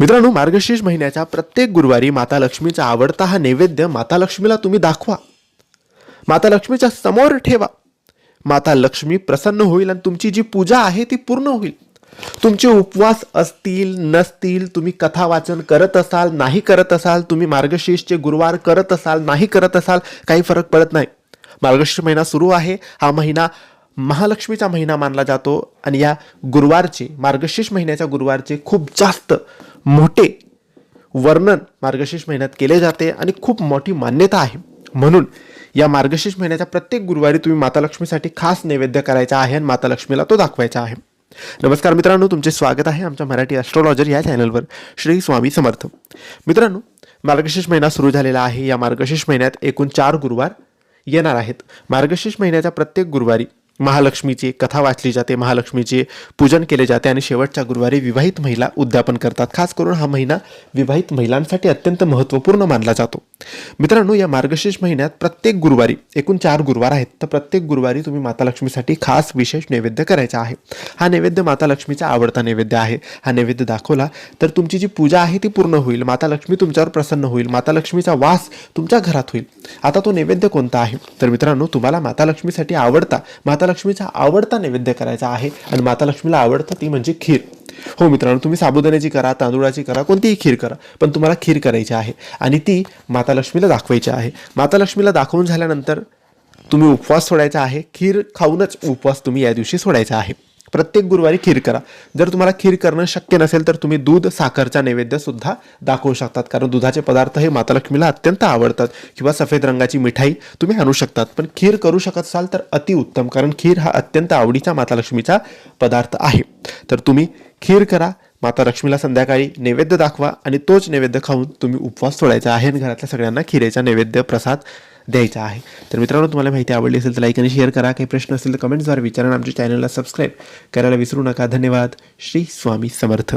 मित्रांनो मार्गशीर्ष महिन्याच्या प्रत्येक गुरुवारी माता लक्ष्मीचा आवडता हा नैवेद्य माता लक्ष्मीला तुम्ही दाखवा. माता लक्ष्मीच्या समोर ठेवा. माता लक्ष्मी प्रसन्न होईल आणि तुमची जी पूजा आहे ती पूर्ण होईल. तुमचे उपवास असतील नसतील तुम्ही कथा वाचन करत असाल नाही करत असाल तुम्ही मार्गशीर्षचे गुरुवार करत असाल नाही करत असाल काही फरक पडत नाही. मार्गशीर्ष महिना सुरू आहे. हा महिना महालक्ष्मीचा महिना मानला जातो आणि या गुरुवारचे मार्गशीर्ष महिन्याच्या गुरुवारचे खूप जास्त मोठे वर्णन मार्गशीर्ष महिन्यात केले जाते आणि खूप मोठी मान्यता आहे. म्हणून या मार्गशीर्ष महिन्याच्या प्रत्येक गुरुवारी तुम्ही माता लक्ष्मीसाठी खास नैवेद्य करायचा आहे आणि माता लक्ष्मीला तो दाखवायचा आहे. नमस्कार मित्रांनो तुमचे स्वागत आहे आमच्या मराठी ॲस्ट्रॉलॉजर या चॅनलवर श्री स्वामी समर्थ. मित्रांनो मार्गशीर्ष महिना सुरू झालेला आहे. या मार्गशीर्ष महिन्यात एकूण चार गुरुवार येणार आहेत. मार्गशीर्ष महिन्याच्या प्रत्येक गुरुवारी महालक्ष्मीची कथा वाचली जाते महालक्ष्मीचे पूजन केले जाते आणि शेवटच्या गुरुवारी विवाहित महिला उद्यापन करतात. खास करून हा महिना विवाहित महिलांसाठी अत्यंत महत्त्वपूर्ण मानला जातो. मित्रांनो या मार्गशीर्ष महिन्यात प्रत्येक गुरुवारी एकूण चार गुरुवार आहेत तर प्रत्येक गुरुवारी तुम्ही माता लक्ष्मीसाठी खास विशेष नैवेद्य करायचा आहे. हा नैवेद्य माता लक्ष्मीचा आवडता नैवेद्य आहे. हा नैवेद्य दाखवला तर तुमची जी पूजा आहे ती पूर्ण होईल. माता लक्ष्मी तुमच्यावर प्रसन्न होईल. माता लक्ष्मीचा वास तुमच्या घरात होईल. आता तो नैवेद्य कोणता आहे? तर मित्रांनो तुम्हाला माता लक्ष्मीसाठी आवडता माता लक्ष्मीचा आवडता नैवेद्य करायचा आहे. आणि माता लक्ष्मीला आवडतं ती म्हणजे खीर. हो मित्रांनो तुम्ही साबुदाण्याची करा तांदुळाची करा कोणतीही खीर करा पण तुम्हाला खीर करायची आहे आणि ती माता लक्ष्मीला दाखवायची आहे. माता लक्ष्मीला दाखवून झाल्यानंतर तुम्ही उपवास सोडायचा आहे. खीर खाऊनच उपवास तुम्ही या दिवशी सोडायचा आहे. प्रत्येक गुरुवारी खीर करा. जर तुम्हाला खीर करणं शक्य नसेल तर तुम्ही दूध साखरचा नैवेद्यसुद्धा दाखवू शकतात. कारण दुधाचे पदार्थ हे माता लक्ष्मीला अत्यंत आवडतात किंवा सफेद रंगाची मिठाई तुम्ही आणू शकतात. पण खीर करू शकत असाल तर अतिउत्तम कारण खीर हा अत्यंत आवडीचा माता लक्ष्मीचा पदार्थ आहे. तर तुम्ही खीर करा माता लक्ष्मीला संध्याकाळी नैवेद्य दाखवा आणि तोच नैवेद्य खाऊन तुम्ही उपवास सोडायचा आहे आणि घरातल्या सगळ्यांना खिरेचा नैवेद्य प्रसाद द्यायचा आहे. तर मित्रांनो तुम्हाला माहिती आवडली असेल तर लाईक आणि शेअर करा. काही प्रश्न असेल तर कमेंट्सद्वारे विचारा आमच्या चॅनलला सबस्क्राईब करायला विसरू नका. धन्यवाद. श्री स्वामी समर्थ.